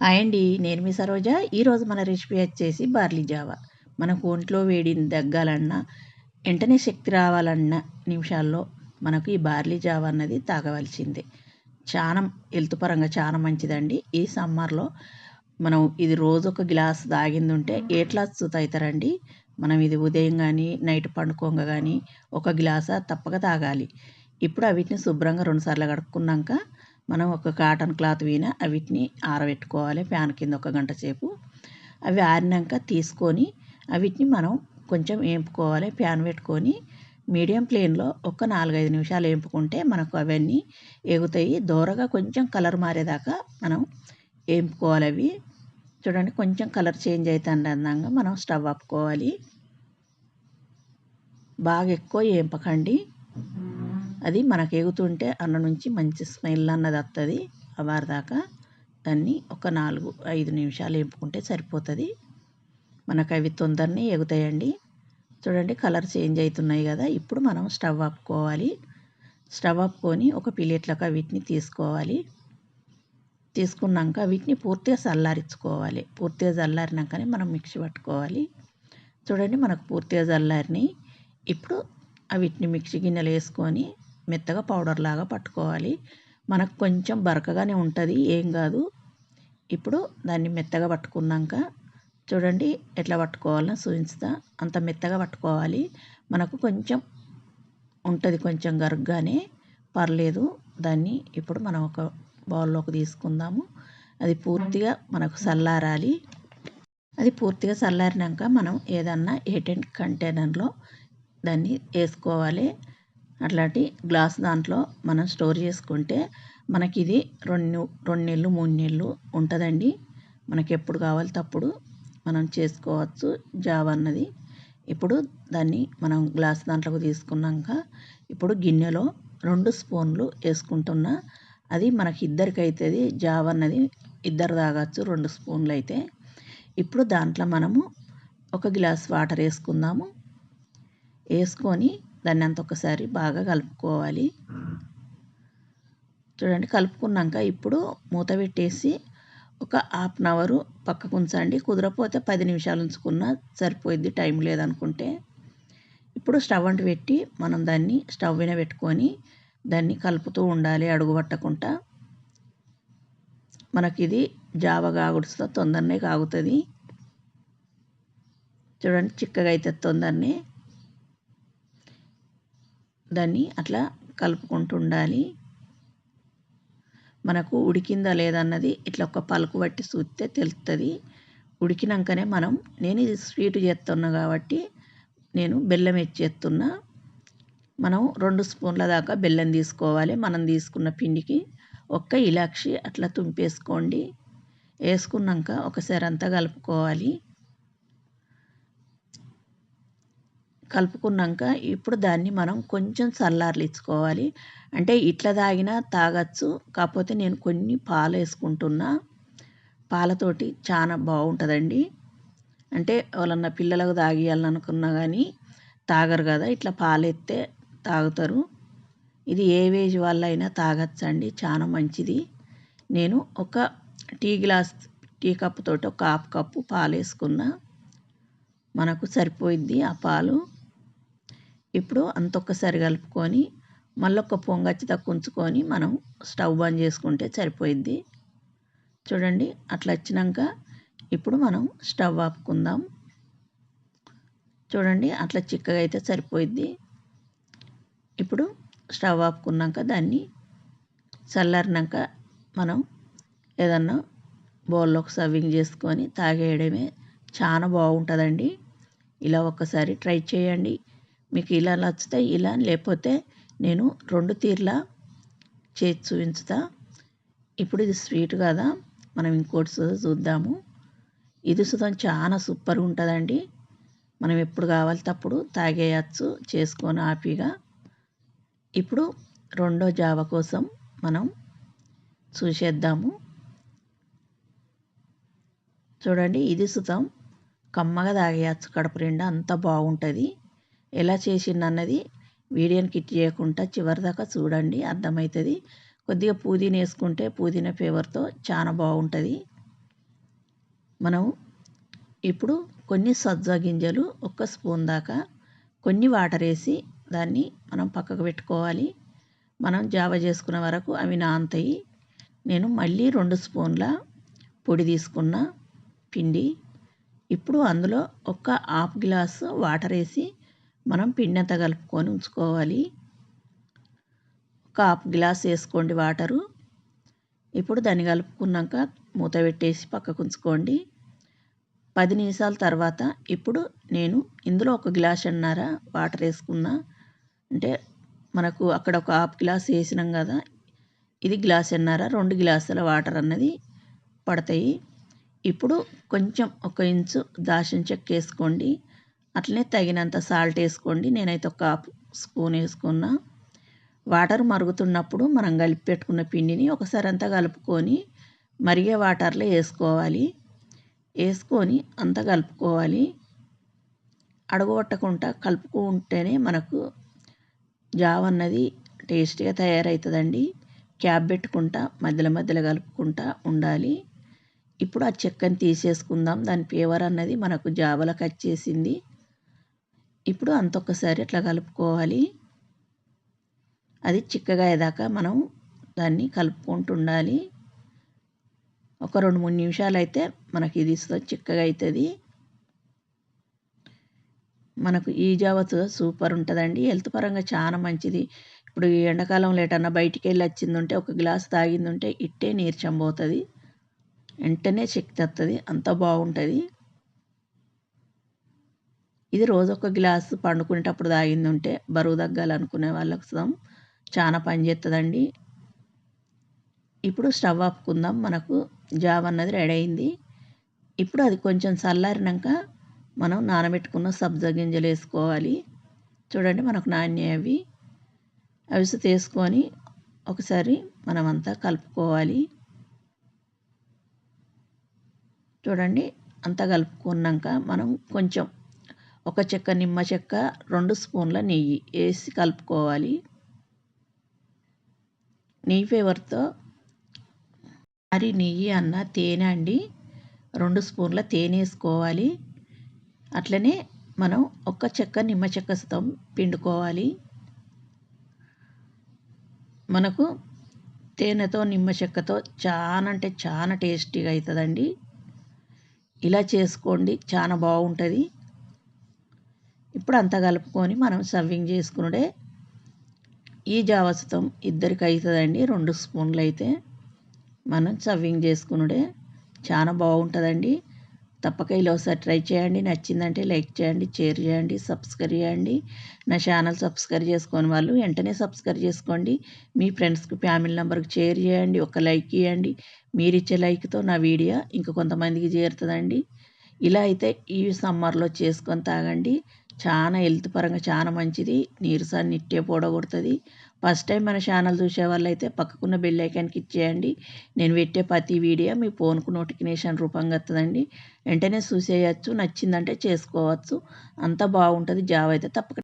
Hi అండి నేను మీ సరోజ. ఈరోజు మన రెసిపీ వచ్చేసి బార్లీ జావా. మనకు ఒంట్లో వేడిని తగ్గాలన్నా వెంటనే శక్తి రావాలన్న నిమిషాల్లో మనకు ఈ బార్లీ జావా అన్నది తాగవలసిందే. చాలా హెల్త్ పరంగా చాలా మంచిదండి. ఈ సమ్మర్లో మనం ఇది రోజు ఒక గ్లాస్ తాగింది ఉంటే ఏ గ్లాస్ మనం ఇది ఉదయం కానీ నైట్ పండుకోంగ కానీ ఒక గ్లాస తప్పక తాగాలి. ఇప్పుడు అవిటిని శుభ్రంగా రెండుసార్లు కడుక్కున్నాక మనం ఒక కాటన్ క్లాత్ వీన వీటిని ఆరబెట్టుకోవాలి ఫ్యాన్ కింద ఒక గంట సేపు. అవి ఆరినాక తీసుకొని వీటిని మనం కొంచెం వేపుకోవాలి ఫ్యాన్ పెట్టుకొని మీడియం ఫ్లేమ్లో ఒక నాలుగైదు నిమిషాలు వేపుకుంటే మనకు అవన్నీ ఎగుతాయి. దూరగా కొంచెం కలర్ మారేదాకా మనం వేపుకోవాలి అవి. చూడండి కొంచెం కలర్ చేంజ్ అవుతుంది అందంగా మనం స్టవ్ ఆపుకోవాలి. బాగా ఎక్కువ వేపకండి అది మనకు ఎగుతుంటే అన్న నుంచి మంచి స్మెల్ అన్నది వస్తుంది అవారి దాకా దాన్ని ఒక నాలుగు ఐదు నిమిషాలు వేపుకుంటే సరిపోతుంది. మనకు అవి తొందరనే ఎగుతాయండి. చూడండి కలర్ చేంజ్ అవుతున్నాయి కదా ఇప్పుడు మనం స్టవ్ ఆపుకోవాలి. స్టవ్ ఆపుకొని ఒక ప్లేట్లకు వీటిని తీసుకోవాలి. తీసుకున్నాక వీటిని పూర్తిగా చల్లారించుకోవాలి. పూర్తిగా చల్లారినాకనే మనం మిక్సీ పట్టుకోవాలి. చూడండి మనకు పూర్తిగా చల్లారిని ఇప్పుడు వీటిని మిక్సీ గిన్నెలు వేసుకొని మెత్తగా పౌడర్ లాగా పట్టుకోవాలి. మనకు కొంచెం బరకగానే ఉంటుంది ఏం కాదు. ఇప్పుడు దాన్ని మెత్తగా పట్టుకున్నాక చూడండి ఎట్లా పట్టుకోవాలని చూపిస్తా. అంత మెత్తగా పట్టుకోవాలి. మనకు కొంచెం ఉంటుంది కొంచెం గరుగ్గానే. పర్లేదు దాన్ని ఇప్పుడు మనం ఒక బౌల్లోకి తీసుకుందాము. అది పూర్తిగా మనకు చల్లారాలి. అది పూర్తిగా చల్లారినాక మనం ఏదన్నా ఎయిటెన్ కంటైనర్లో దాన్ని వేసుకోవాలి. అట్లాంటి గ్లాస్ దాంట్లో మనం స్టోర్ చేసుకుంటే మనకి ఇది రెండు రెండు నెలలు మూడు నెలలు ఉంటుందండి. మనకి ఎప్పుడు కావాలితే అప్పుడు మనం చేసుకోవచ్చు జావ అన్నది. ఇప్పుడు దాన్ని మనం గ్లాస్ దాంట్లోకి తీసుకున్నాక ఇప్పుడు గిన్నెలో రెండు స్పూన్లు వేసుకుంటున్నా అది మనకి ఇద్దరికి అవుతుంది జావ అన్నది. ఇద్దరు తాగొచ్చు రెండు స్పూన్లు అయితే ఇప్పుడు దాంట్లో మనము ఒక గ్లాస్ వాటర్ వేసుకుందాము. వేసుకొని దాన్ని అంత ఒకసారి బాగా కలుపుకోవాలి. చూడండి కలుపుకున్నాక ఇప్పుడు మూత పెట్టేసి ఒక హాఫ్ అన్ అవరు పక్కకు ఉంచండి. కుదరపోతే పది నిమిషాలు ఉంచుకున్నా సరిపోయిద్ది టైం లేదనుకుంటే. ఇప్పుడు స్టవ్ అంటు పెట్టి మనం దాన్ని స్టవ్ మీద పెట్టుకొని దాన్ని కలుపుతూ ఉండాలి అడుగు పట్టకుండా. మనకి ఇది జావ కాగుడుస్తో తొందరనే కాగుతుంది. చూడండి చిక్కగా అయితే తొందరనే. దాన్ని అట్లా కలుపుకుంటూ ఉండాలి మనకు ఉడికిందా లేదన్నది ఇట్లా ఒక పలుకు బట్టి చూస్తే తెలుస్తుంది ఉడికినాకనే మనం నేను ఇది స్వీట్ చేస్తున్నా కాబట్టి నేను బెల్లం ఎచ్చేస్తున్నా మనం రెండు స్పూన్ల దాకా బెల్లం తీసుకోవాలి. మనం తీసుకున్న పిండికి ఒక్క ఇలాక్షి అట్లా తుంపేసుకోండి. వేసుకున్నాక ఒకసారి అంతా కలుపుకోవాలి. కలుపుకున్నాక ఇప్పుడు దాన్ని మనం కొంచెం చల్లార్లిచ్చుకోవాలి అంటే ఇట్లా తాగినా తాగచ్చు. కాకపోతే నేను కొన్ని పాలు వేసుకుంటున్నా. పాలతోటి చాలా బాగుంటుందండి. అంటే ఎవరన్నా పిల్లలకు తాగియాలనుకున్నా కానీ తాగరు కదా. ఇట్లా పాలు ఎత్తే తాగుతారు. ఇది ఏ వేజ్ వాళ్ళైనా తాగచ్చండి. చాలా మంచిది. నేను ఒక టీ గ్లాస్ టీ కప్పుతోటి ఒక హాఫ్ కప్పు పాలు వేసుకున్నా మనకు సరిపోయిద్ది ఆ పాలు. ఇప్పుడు అంతొక్కసారి కలుపుకొని మళ్ళీ ఒక పొంగచ్చి ఉంచుకొని మనం స్టవ్ బంద్ చేసుకుంటే సరిపోయిద్ది. చూడండి అట్లా వచ్చినాక ఇప్పుడు మనం స్టవ్ ఆపుకుందాం. చూడండి అట్లా చిక్కగా అయితే సరిపోయిద్ది. ఇప్పుడు స్టవ్ ఆపుకున్నాక దాన్ని చల్లారినాక మనం ఏదన్నా బౌల్లోకి సర్వింగ్ చేసుకొని తాగేయడమే చాలా బాగుంటుందండి. ఇలా ఒక్కసారి ట్రై చేయండి. మీకు ఇలా నచ్చితే ఇలా లేకపోతే నేను రెండు తీర్లా చేసి చూపించుతా. ఇప్పుడు ఇది స్వీట్ కదా మనం ఇంకోటి చూద్దాము. ఇది సుతం చాలా సూపర్గా ఉంటుందండి. మనం ఎప్పుడు కావాలితే అప్పుడు తాగేయచ్చు చేసుకొని హ్యాపీగా. ఇప్పుడు రెండో జావ కోసం మనం చూసేద్దాము. చూడండి ఇది సుతం కమ్మగా తాగేయచ్చు కడుపు నిండా అంత బాగుంటుంది. ఎలా చేసిందన్నది వీడియోని కిట్ చేయకుండా చివరి దాకా చూడండి అర్థమవుతుంది కొద్దిగా పుదీనా వేసుకుంటే పుదీనా ఫ్లేవర్తో చాలా బాగుంటుంది. మనం ఇప్పుడు కొన్ని సజ్జ గింజలు ఒక్క స్పూన్ దాకా కొన్ని వాటర్ వేసి దాన్ని మనం పక్కకు పెట్టుకోవాలి. మనం జావ చేసుకునే వరకు అవి నాంతయి నేను మళ్ళీ రెండు స్పూన్ల పొడి తీసుకున్న పిండి. ఇప్పుడు అందులో ఒక హాఫ్ గ్లాసు వాటర్ వేసి మనం పిండి అంతా కలుపుకొని ఉంచుకోవాలి. ఒక హాఫ్ గ్లాస్ వేసుకోండి వాటరు. ఇప్పుడు దాన్ని కలుపుకున్నాక మూత పెట్టేసి పక్కకు ఉంచుకోండి. పది నిమిషాల తర్వాత ఇప్పుడు నేను ఇందులో ఒక గ్లాస్ అన్నార వాటర్ వేసుకున్నా. అంటే మనకు అక్కడ ఒక హాఫ్ గ్లాస్ వేసినాం కదా ఇది గ్లాస్ అన్నార రెండు గ్లాసుల వాటర్ అన్నది పడతాయి. ఇప్పుడు కొంచెం ఒక ఇంచు దాచిన చెక్క వేసుకోండి. అట్లనే తగినంత సాల్ట్ వేసుకోండి. నేనైతే ఒక స్పూన్ వేసుకున్నా. వాటర్ మరుగుతున్నప్పుడు మనం కలిపి పెట్టుకున్న పిండిని ఒకసారి అంతా కలుపుకొని మరిగే వాటర్లో వేసుకోవాలి. వేసుకొని అంతా కలుపుకోవాలి. అడగొట్టకుండా కలుపుకుంటేనే మనకు జావ అన్నది టేస్టీగా తయారవుతుందండి. క్యాప్ పెట్టుకుంటా మధ్యలో మధ్యలో కలుపుకుంటా ఉండాలి. ఇప్పుడు ఆ చెక్కని తీసేసుకుందాం. దాని పేవర్ అన్నది మనకు జావలకు వచ్చేసింది ఇప్పుడు అంతొక్కసారి అట్లా కలుపుకోవాలి. అది చిక్కగా అయ్యేదాకా మనం దాన్ని కలుపుకుంటూ ఉండాలి ఒక రెండు మూడు నిమిషాలు అయితే మనకి ఇది చిక్కగా అవుతుంది మనకు ఈ జావత్ సూపర్ ఉంటుందండి. హెల్త్ పరంగా చాలా మంచిది. ఇప్పుడు ఈ ఎండాకాలంలో ఎటన్నా బయటికి వెళ్ళి వచ్చింది ఉంటే ఒక గ్లాస్ తాగింది ఉంటే ఇట్టే నీరు చంబోతుంది వెంటనే శక్తి వస్తుంది అంత బాగుంటుంది. ఇది రోజు ఒక గ్లాసు పండుకునేటప్పుడు తాగింది ఉంటే బరువు తగ్గాలనుకునే వాళ్ళకు చాలా పని చేస్తుందండి ఇప్పుడు స్టవ్ ఆపుకుందాం. మనకు జావ అన్నది రెడీ అయింది ఇప్పుడు అది కొంచెం చల్లారినాక మనం నానబెట్టుకున్న సబ్జా గింజలు వేసుకోవాలి. చూడండి మనకు నాణ్య అవి. అవి తీసుకొని ఒకసారి మనమంతా కలుపుకోవాలి. చూడండి అంతా కలుపుకున్నాక మనం కొంచెం ఒక చెక్క నిమ్మ చెక్క రెండు స్పూన్ల నెయ్యి వేసి కలుపుకోవాలి. నెయ్యి ఫ్లేవర్తో మరి నెయ్యి అన్న తేనె అండి. రెండు స్పూన్ల తేనె వేసుకోవాలి. అట్లనే మనం ఒక్క చెక్క నిమ్మ చెక్క సుతం పిండుకోవాలి. మనకు తేనెతో నిమ్మ చెక్కతో చాలా అంటే చాలా టేస్టీగా అవుతుందండి ఇలా చేసుకోండి చాలా బాగుంటుంది. ఇప్పుడు అంతా కలుపుకొని మనం సర్వింగ్ చేసుకునుడే ఈ జావసతం ఇద్దరికి అవుతుందండి రెండు స్పూన్లు అయితే మనం సర్వింగ్ చేసుకునుడే చాలా బాగుంటుందండి. తప్పక ఇలా ఒకసారి ట్రై చేయండి. నచ్చిందంటే లైక్ చేయండి షేర్ చేయండి సబ్స్క్రైబ్ చేయండి. నా ఛానల్ సబ్స్క్రైబ్ చేసుకొని వాళ్ళు వెంటనే సబ్స్క్రైబ్ చేసుకోండి. మీ ఫ్రెండ్స్కి ఫ్యామిలీ నెంబర్కి షేర్ చేయండి. ఒక లైక్ ఇవ్వండి మీరు ఇచ్చే లైక్తో నా వీడియో ఇంకా కొంతమందికి చేరుతుందండి. ఇలా అయితే ఈ సమ్మర్లో చేసుకొని తాగండి. చాలా హెల్త్ పరంగా చాలా మంచిది. నీరసాన్ని ఇట్టే పోడగొడుతుంది. ఫస్ట్ టైం మన ఛానల్ చూసే వాళ్ళైతే పక్కకున్న బెల్ ఐకాన్కి ఇచ్చేయండి నేను పెట్టే ప్రతి వీడియో మీ ఫోన్కు నోటిఫికేషన్ రూపంగా వస్తుందండి వెంటనే చూసేయచ్చు నచ్చిందంటే చేసుకోవచ్చు. అంత బాగుంటుంది. జాబ్ అయితే తప్పక